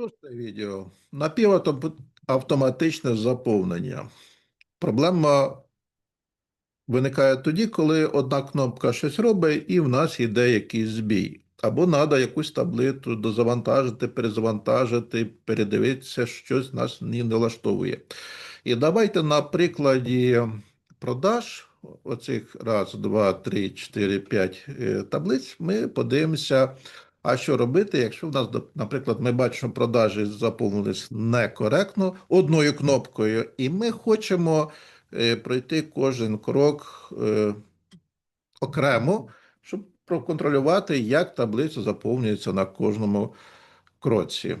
Шосте відео. Напівавтоматичне заповнення. Проблема виникає тоді, коли одна кнопка щось робить, і в нас йде якийсь збій. Або треба якусь таблицю дозавантажити, перезавантажити, передивитися, щось нас не налаштовує. І давайте на прикладі продаж, оцих раз, два, три, чотири, п'ять е, таблиць, ми подивимося, а що робити, якщо в нас, наприклад, ми бачимо, продажі заповнились некоректно одною кнопкою, і ми хочемо е, пройти кожен крок е, окремо, щоб проконтролювати, як таблиця заповнюється на кожному кроці.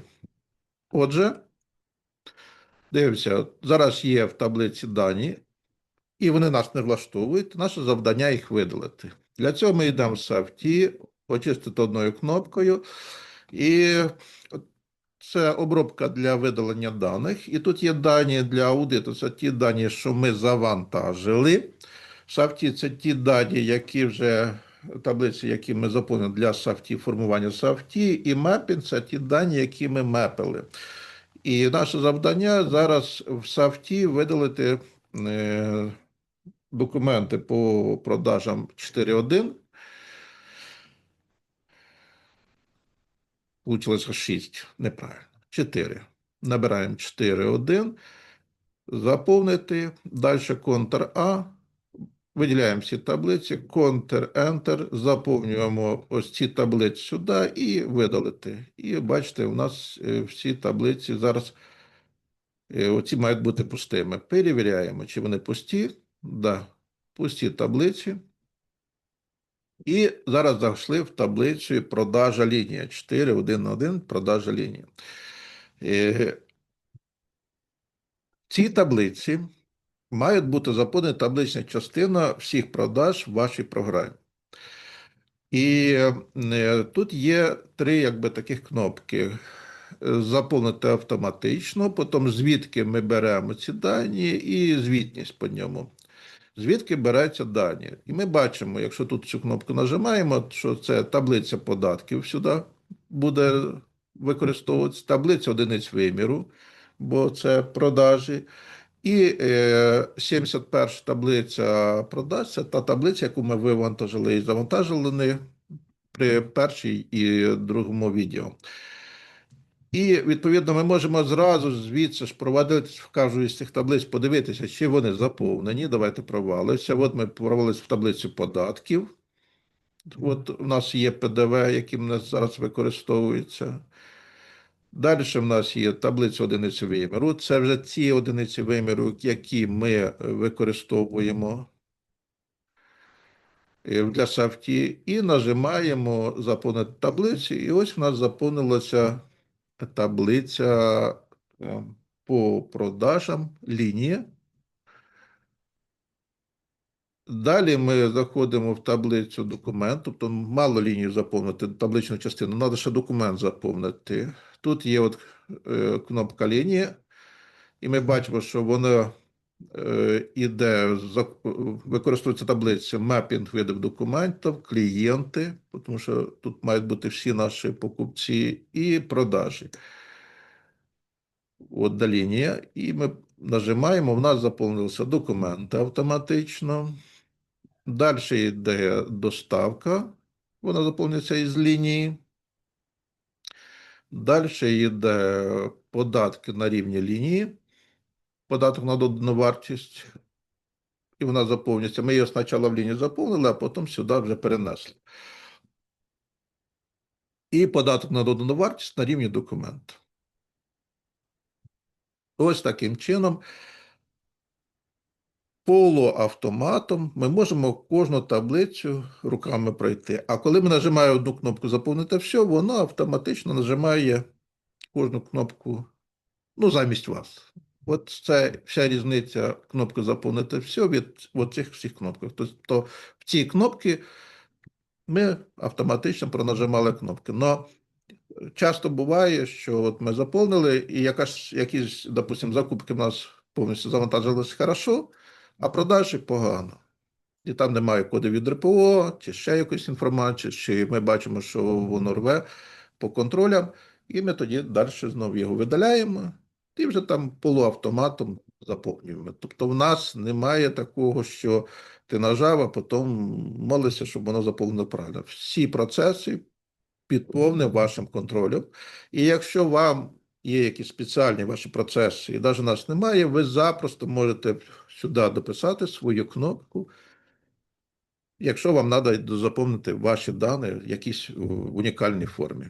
Отже, дивимося, зараз є в таблиці дані, і вони нас не влаштовують. Наше завдання їх видалити. Для цього ми йдемо в Safety, очистити одною кнопкою. І це обробка для видалення даних. І тут є дані для аудиту. Це ті дані, що ми завантажили. Сафті це ті дані, які вже таблиці, які ми заповнили для Сафті, формування Сафті, і мепінг це ті дані, які ми мепили. І наше завдання зараз в Сафті видалити е, документи по продажам 4.1. Получилося 6, неправильно. 4. Набираємо 4.1, заповнити, далі Ctrl-A, виділяємо всі таблиці, Ctrl-Enter, заповнюємо ось ці таблиці сюди і видалити. І бачите, у нас е, всі таблиці зараз е, оці мають бути пустими. Перевіряємо, чи вони пусті. Да, пусті таблиці. І зараз зайшли в таблицю продажа лінія 4, 1 на 1, продажа лінії. Е, В цій таблиці мають бути заповнена таблична частина всіх продаж в вашій програмі. І е, тут є три якби, таких кнопки. Заповнити автоматично, потім звідки ми беремо ці дані, і звітність по ньому. Звідки беруться дані? І ми бачимо, якщо тут цю кнопку нажимаємо, що це таблиця податків сюди буде використовуватися, таблиця одиниць виміру, бо це продажі. І е, 71 таблиця продаж це та таблиця, яку ми вивантажили і завантажили при першій і другому відео. І відповідно ми можемо зразу звідси ж проводити в кожну з цих таблиць, подивитися, чи вони заповнені. Давайте провалися. От ми провалилися в таблицю податків. От у нас є ПДВ, який в нас зараз використовується. Далі в нас є таблиця одиниці виміру. Це вже ці одиниці виміру, які ми використовуємо для Сафті. І нажимаємо заповнити таблиці. І ось в нас заповнилася таблиця е, по продажам лінія. Далі ми заходимо в таблицю документ, тобто мало лінію заповнити, табличну частину, треба ще документ заповнити. Тут є от е, кнопка лінія, і ми бачимо, що вона іде, використовується таблиця мапінг видів документів, клієнти, тому що тут мають бути всі наші покупці і продажі. От лінія, і ми нажимаємо, в нас заповнилися документи автоматично. Далі йде доставка, вона заповнюється із лінії. Далі йде податки на рівні лінії, податок на додану вартість, і вона заповнюється. Ми її спочатку в лінію заповнили, а потім сюди вже перенесли. І податок на додану вартість на рівні документу. Ось таким чином полуавтоматом ми можемо кожну таблицю руками пройти. А коли ми нажимаємо одну кнопку заповнити все, воно автоматично нажимає кожну кнопку ну, замість вас. От це вся різниця кнопки заповнити все від от цих всіх кнопок. Тобто в ці кнопки ми автоматично пронажимали кнопки. Но часто буває, що от ми заповнили, і якась, якісь, допустимо, закупки в нас повністю завантажилися хорошо, а продажі погано. І там немає коду від РПО, чи ще якоїсь інформації, чи ми бачимо, що воно рве по контролям. і ми тоді далі знову його видаляємо і вже там полуавтоматом заповнюємо. Тобто в нас немає такого, що ти нажав, а потім молишся, щоб воно заповнено правильно. Всі процеси під повним вашим контролем. І якщо вам є якісь спеціальні ваші процеси, і навіть нас немає, ви запросто можете сюди дописати свою кнопку, якщо вам треба заповнити ваші дані в якійсь е, унікальній формі.